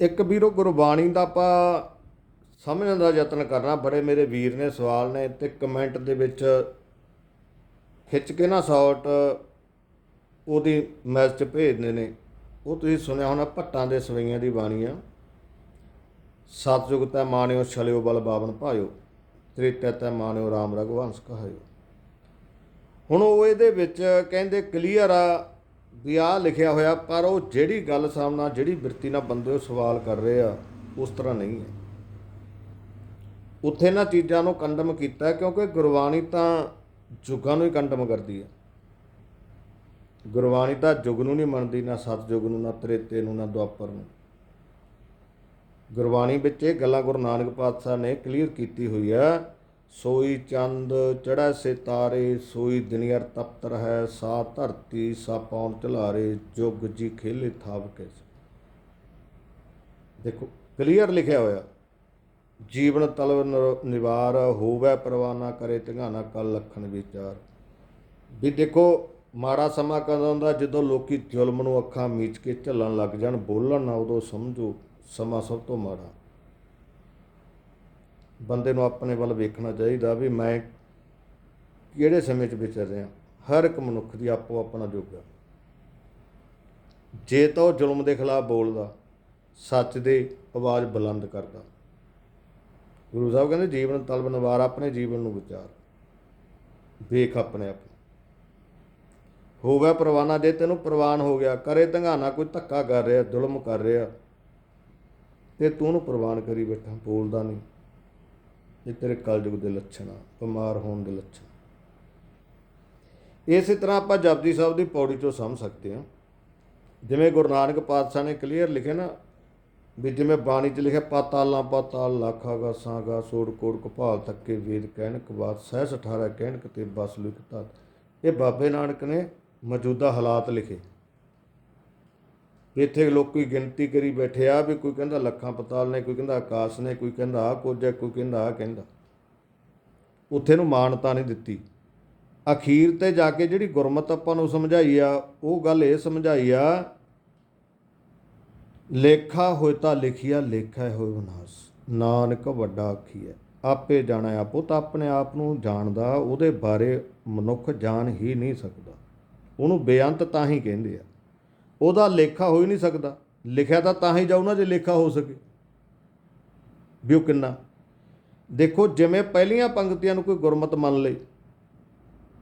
ਇੱਕ ਵੀਰੋ, ਗੁਰਬਾਣੀ ਦਾ ਆਪਾਂ ਸਮਝਣ ਦਾ ਯਤਨ ਕਰਨਾ, ਬੜੇ ਮੇਰੇ ਵੀਰ ਨੇ ਸਵਾਲ ਨੇ ਤੇ ਕਮੈਂਟ ਦੇ ਵਿੱਚ ਖਿੱਚ ਕੇ ਨਾ ਸ਼ਾਟ ਉਹਦੀ ਮੈਸੇਜ ਭੇਜਦੇ ਨੇ। ਉਹ ਤੁਸੀਂ ਸੁਣਿਆ ਹੋਣਾ ਭੱਟਾਂ ਦੇ ਸਵਈਆਂ ਦੀ ਬਾਣੀ ਆ। ਸਤਜੁਗ ਤੈ ਮਾਣਿਓ, ਛਲਿਓ ਬਲ ਬਾਵਨ ਭਾਇਓ। ਤ੍ਰੇਤੈ ਤੈ ਮਾਣਿਓ, ਰਾਮ ਰਘੁਵੰਸ ਕਹਾਇਓ। ਹੁਣ ਉਹ ਇਹਦੇ ਵਿੱਚ ਕਹਿੰਦੇ ਕਲੀਅਰ ਆ ਵੀ ਆਹ ਲਿਖਿਆ ਹੋਇਆ, ਪਰ ਉਹ ਜਿਹੜੀ ਗੱਲ ਸਾਹਮਣਾ ਜਿਹੜੀ ਬਿਰਤੀ ਨਾਲ ਬੰਦੇ ਉਹ ਸਵਾਲ ਕਰ ਰਹੇ ਆ, ਉਸ ਤਰ੍ਹਾਂ ਨਹੀਂ ਹੈ। ਉੱਥੇ ਨਾ ਚੀਜ਼ਾਂ ਨੂੰ ਕੰਡਮ ਕੀਤਾ, ਕਿਉਂਕਿ ਗੁਰਬਾਣੀ ਤਾਂ ਯੁੱਗਾਂ ਨੂੰ ਹੀ ਕੰਡਮ ਕਰਦੀ ਹੈ। ਗੁਰਬਾਣੀ ਤਾਂ ਯੁੱਗ ਨੂੰ ਨਹੀਂ ਮੰਨਦੀ, ਨਾ ਸਤਜੁਗ ਨੂੰ, ਨਾ ਤ੍ਰੇਤੇ ਨੂੰ, ਨਾ ਦੁਆਪਰ ਨੂੰ। ਗੁਰਬਾਣੀ ਵਿੱਚ ਇਹ ਗੱਲਾਂ ਗੁਰੂ ਨਾਨਕ ਪਾਤਸ਼ਾਹ ਨੇ ਕਲੀਅਰ ਕੀਤੀ ਹੋਈ ਆ ਸੋਈ ਚੰਦ ਚੜ੍ਹੈ ਸਿਤਾਰੇ ਸੋਈ ਦਿਨਿਆਰ ਤਪਤ ਹੈ ਸਾ ਧਰਤੀ ਸਾ ਪੌਣ ਝਲਾਰੇ, ਜੁਗ ਜੀ ਖੇਲੇ ਥਾਵ ਕੇ। ਦੇਖੋ, ਕਲੀਅਰ ਲਿਖਿਆ ਹੋਇਆ, ਜੀਵਨ ਤਲਵ ਨਿਵਾਰ, ਹੋਵੇ ਪਰਵਾਨਾ ਕਰੇ ਧਿਆਨਾ ਕਲ ਲਖਣ ਵਿਚਾਰ। ਵੀ ਦੇਖੋ, ਮਾੜਾ ਸਮਾਂ ਕਦੋਂ ਹੁੰਦਾ ਜਦੋਂ ਲੋਕੀ ਜ਼ੁਲਮ ਨੂੰ ਅੱਖਾਂ ਮੀਚ ਕੇ ਝੱਲਣ ਲੱਗ ਜਾਣ, ਬੋਲਣ ਨਾ ਉਦੋਂ ਸਮਝੋ, ਸਮਾਂ ਸਭ ਤੋਂ ਮਾੜਾ। ਬੰਦੇ ਨੂੰ ਆਪਣੇ ਵੱਲ ਵੇਖਣਾ ਚਾਹੀਦਾ ਵੀ ਮੈਂ ਕਿਹੜੇ ਸਮੇਂ 'ਚ ਵਿਚਰ ਰਿਹਾ। ਹਰ ਇੱਕ ਮਨੁੱਖ ਦੀ ਆਪੋ ਆਪਣਾ ਯੁੱਗ ਹੈ ਜੇ ਤਾਂ ਉਹ ਜ਼ੁਲਮ ਦੇ ਖਿਲਾਫ ਬੋਲਦਾ, ਸੱਚ ਦੇ ਆਵਾਜ਼ ਬੁਲੰਦ ਕਰਦਾ। ਗੁਰੂ ਸਾਹਿਬ ਕਹਿੰਦੇ, ਜੀਵਨ ਤਲਬ ਨਵਾਰ ਆਪਣੇ ਜੀਵਨ ਨੂੰ ਵਿਚਾਰ। ਵੇਖ ਆਪਣੇ ਆਪ ਨੂੰ। ਹੋਵੇ ਪ੍ਰਵਾਨਾ ਜੇ ਤੈਨੂੰ ਪ੍ਰਵਾਨ ਹੋ ਗਿਆ, ਕਰੇ ਧੰਗਾਨਾ, ਕੋਈ ਧੱਕਾ ਕਰ ਰਿਹਾ, ਜ਼ੁਲਮ ਕਰ ਰਿਹਾ, ਤੇ ਤੂੰ ਉਹਨੂੰ ਪ੍ਰਵਾਨ ਕਰੀ ਬੈਠਾ, ਬੋਲਦਾ ਨਹੀਂ। ਇਹ ਤੇਰੇ ਕਲਯੁਗ ਦੇ ਲੱਛਣ ਆ, ਬਿਮਾਰ ਹੋਣ ਦੇ ਲੱਛਣ ਇਸੇ ਤਰ੍ਹਾਂ ਆਪਾਂ ਜਪਜੀ ਸਾਹਿਬ ਦੀ ਪੌੜੀ ਤੋਂ ਸਮਝ ਸਕਦੇ ਹਾਂ। ਜਿਵੇਂ ਗੁਰੂ ਨਾਨਕ ਪਾਤਸ਼ਾਹ ਨੇ ਕਲੀਅਰ ਲਿਖਿਆ ਨਾ ਵੀ ਜਿਵੇਂ ਬਾਣੀ 'ਚ ਲਿਖਿਆ, ਪਾਤਾਲਾਂ ਪਾਤਾਲ, ਲਾਖਾ ਗਾ ਸਾਗਾ ਸੋੜ ਕੋੜ ਕਪਾਲ ਤੱਕੇ ਵੇਦ ਕਹਿਣਕ ਬਾਤ ਸਹਿਸ 18 ਕਹਿਣਕ ਤੇ ਬਸ ਲਿਖਤਾ ਇਹ ਬਾਬੇ ਨਾਨਕ ਨੇ ਮੌਜੂਦਾ ਹਾਲਾਤ ਲਿਖੇ। ਇੱਥੇ ਲੋਕੀ ਗਿਣਤੀ ਕਰੀ ਬੈਠੇ ਆ ਵੀ ਕੋਈ ਕਹਿੰਦਾ ਲੱਖਾਂ ਪਤਾਲ ਨੇ, ਕੋਈ ਕਹਿੰਦਾ ਆਕਾਸ਼ ਨੇ, ਕੋਈ ਕਹਿੰਦਾ ਆ ਕੁਝ ਹੈ, ਕੋਈ ਕਹਿੰਦਾ ਆ ਕਹਿੰਦਾ। ਉੱਥੇ ਨੂੰ ਮਾਨਤਾ ਨਹੀਂ ਦਿੱਤੀ। ਅਖੀਰ ਤੇ ਜਾ ਕੇ ਜਿਹੜੀ ਗੁਰਮਤ ਆਪਾਂ ਨੂੰ ਸਮਝਾਈ ਆ, ਉਹ ਗੱਲ ਇਹ ਸਮਝਾਈ ਆ, ਲੇਖਾ ਹੋਇ ਤਾਂ ਲਿਖਿਆ ਲੇਖਾ ਹੋਇ ਵਿਨਾਸ਼ ਨਾਨਕ ਵੱਡਾ ਆਖੀਐ ਆਪੇ ਜਾਣਾ ਆਪੋ ਤਾਂ ਆਪਣੇ ਆਪ ਨੂੰ ਜਾਣਦਾ, ਉਹਦੇ ਬਾਰੇ ਮਨੁੱਖ ਜਾਣ ਹੀ ਨਹੀਂ ਸਕਦਾ। ਉਹਨੂੰ ਬੇਅੰਤ ਤਾਂ ਹੀ ਕਹਿੰਦੇ ਆ। ਉਹਦਾ ਲੇਖਾ ਹੋ ਹੀ ਨਹੀਂ ਸਕਦਾ। ਲਿਖਿਆ ਤਾਂ ਤਾਂ ਹੀ ਜਾਊ ਨਾ ਜੇ ਲੇਖਾ ਹੋ ਸਕੇ। ਵੀ ਉਹ ਕਿੰਨਾ? ਦੇਖੋ, ਜਿਵੇਂ ਪਹਿਲੀਆਂ ਪੰਕਤੀਆਂ ਨੂੰ ਕੋਈ ਗੁਰਮਤ ਮੰਨ ਲਈ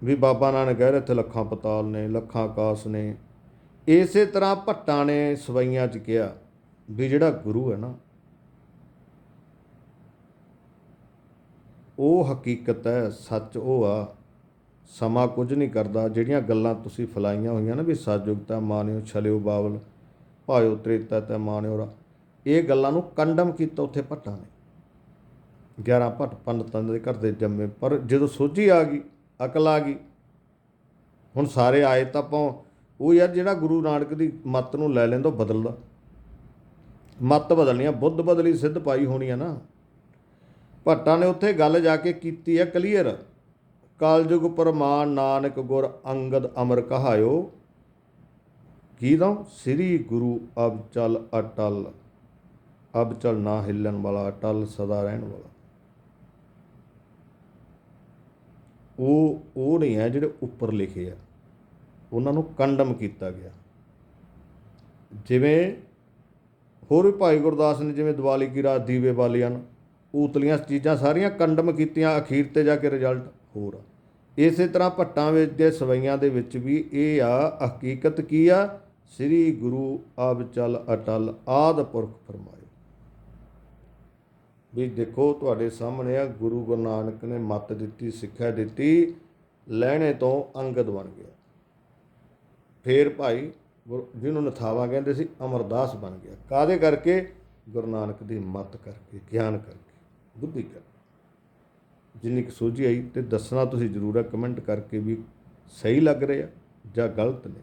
ਵੀ ਬਾਬਾ ਨਾਨਕ ਕਹਿ ਰਹੇ ਇੱਥੇ ਲੱਖਾਂ ਪਤਾਲ ਨੇ, ਲੱਖਾਂ ਆਕਾਸ਼ ਨੇ। ਇਸੇ ਤਰ੍ਹਾਂ ਭੱਟਾਂ ਨੇ ਸਵਈਆਂ 'ਚ ਕਿਹਾ ਵੀ ਜਿਹੜਾ ਗੁਰੂ ਹੈ ਨਾ, ਉਹ ਹਕੀਕਤ ਹੈ, ਸੱਚ ਉਹ ਆ। ਸਮਾਂ ਕੁਝ ਨਹੀਂ ਕਰਦਾ, ਜਿਹੜੀਆਂ ਗੱਲਾਂ ਤੁਸੀਂ ਫਲਾਈਆਂ ਹੋਈਆਂ ਨਾ ਵੀ ਸਤਜੁਗਤਾ ਮਾਨਿਓ ਛਲਿਓ ਬਾਵਲ, ਭਾਇਓ ਤ੍ਰੇਤਾ ਤੇ ਮਾਨਿਓ ਰਾ, ਇਹ ਗੱਲਾਂ ਨੂੰ ਕੰਡਮ ਕੀਤਾ ਉੱਥੇ ਭੱਟਾਂ ਨੇ। 11 ਭੱਟ ਪੰਡਤਾਂ ਦੇ ਘਰ ਦੇ ਜੰਮੇ, ਪਰ ਜਦੋਂ ਸੋਝੀ ਆ ਗਈ, ਅਕਲ ਆ ਗਈ, ਹੁਣ ਸਾਰੇ ਆਏ ਤਾਂ ਆਪਾਂ ਉਹ ਯਾਰ ਜਿਹੜਾ ਗੁਰੂ ਨਾਨਕ ਦੀ ਮੱਤ ਨੂੰ ਲੈ ਲੈਂਦਾ ਬਦਲਦਾ। ਮੱਤ ਬਦਲਣੀ ਆ, ਬੁੱਧ ਬਦਲੀ ਸਿੱਧ ਪਾਈ ਹੋਣੀ ਆ ਨਾ। ਭੱਟਾਂ ਨੇ ਉੱਥੇ ਗੱਲ ਜਾ ਕੇ ਕੀਤੀ ਹੈ ਕਲੀਅਰ। ਕਲਯੁਗ ਪਰਮਾਨ ਨਾਨਕ ਗੁਰ ਅੰਗਦ ਅਮਰ ਕਹਾਇਓ। ਕੀ ਦਾ ਸ੍ਰੀ ਗੁਰੂ ਅਬਚਲ ਅਟਲ ਅਬ ਚਲ ਨਾ ਹਿੱਲਣ ਵਾਲਾ, ਅਟਲ ਸਦਾ ਰਹਿਣ ਵਾਲਾ। ਉਹ ਉਹ ਨਹੀਂ ਹੈ ਜਿਹੜੇ ਉੱਪਰ ਲਿਖੇ ਆ। ਉਹਨਾਂ ਨੂੰ ਕੰਡਮ ਕੀਤਾ ਗਿਆ। ਜਿਵੇਂ ਹੋਰ ਵੀ ਭਾਈ ਗੁਰਦਾਸ ਨੇ ਜਿਵੇਂ ਦੀਵਾਲੀ ਕੀ ਰਾਤ ਦੀਵੇ ਬਾਲੀਆਂ ਉਤਲੀਆਂ ਚੀਜ਼ਾਂ ਸਾਰੀਆਂ ਕੰਡਮ ਕੀਤੀਆਂ, ਅਖੀਰ ਤੇ ਜਾ ਕੇ ਰਿਜ਼ਲਟ ਹੋਰ ਆ। ਇਸੇ ਤਰ੍ਹਾਂ ਭੱਟਾਂ ਵਿੱਚ ਦੇ ਸਵਈਆਂ ਦੇ ਵਿੱਚ ਵੀ ਇਹ ਆ, ਹਕੀਕਤ ਕੀ ਆ? ਸ੍ਰੀ ਗੁਰੂ ਅਬ ਚਲ ਅਟਲ ਆਦ ਪੁਰਖ ਫਰਮਾਏ ਵੀ ਦੇਖੋ, ਤੁਹਾਡੇ ਸਾਹਮਣੇ ਆ, ਗੁਰੂ ਗੁਰੂ ਨਾਨਕ ਨੇ ਮੱਤ ਦਿੱਤੀ, ਸਿੱਖਿਆ ਦਿੱਤੀ, ਲੈਣੇ ਤੋਂ ਅੰਗਦ ਬਣ ਗਿਆ। ਫੇਰ ਭਾਈ ਗੁਰ- ਜਿਹਨੂੰ ਨਥਾਵਾ ਕਹਿੰਦੇ ਸੀ, ਅਮਰਦਾਸ ਬਣ ਗਿਆ। ਕਾਦੇ ਕਰਕੇ? ਗੁਰੂ ਨਾਨਕ ਦੀ ਮੱਤ ਕਰਕੇ, ਗਿਆਨ ਕਰਕੇ, ਬੁੱਧੀ ਕਰਕੇ। ਜਿੰਨੀ ਕੁ ਸੋਝੀ ਆਈ ਤੇ ਦੱਸਣਾ ਤੁਸੀਂ ਜ਼ਰੂਰ ਹੈ ਕਮੈਂਟ ਕਰਕੇ ਵੀ ਸਹੀ ਲੱਗ ਰਿਹਾ ਜਾਂ ਗਲਤ ਨੇ।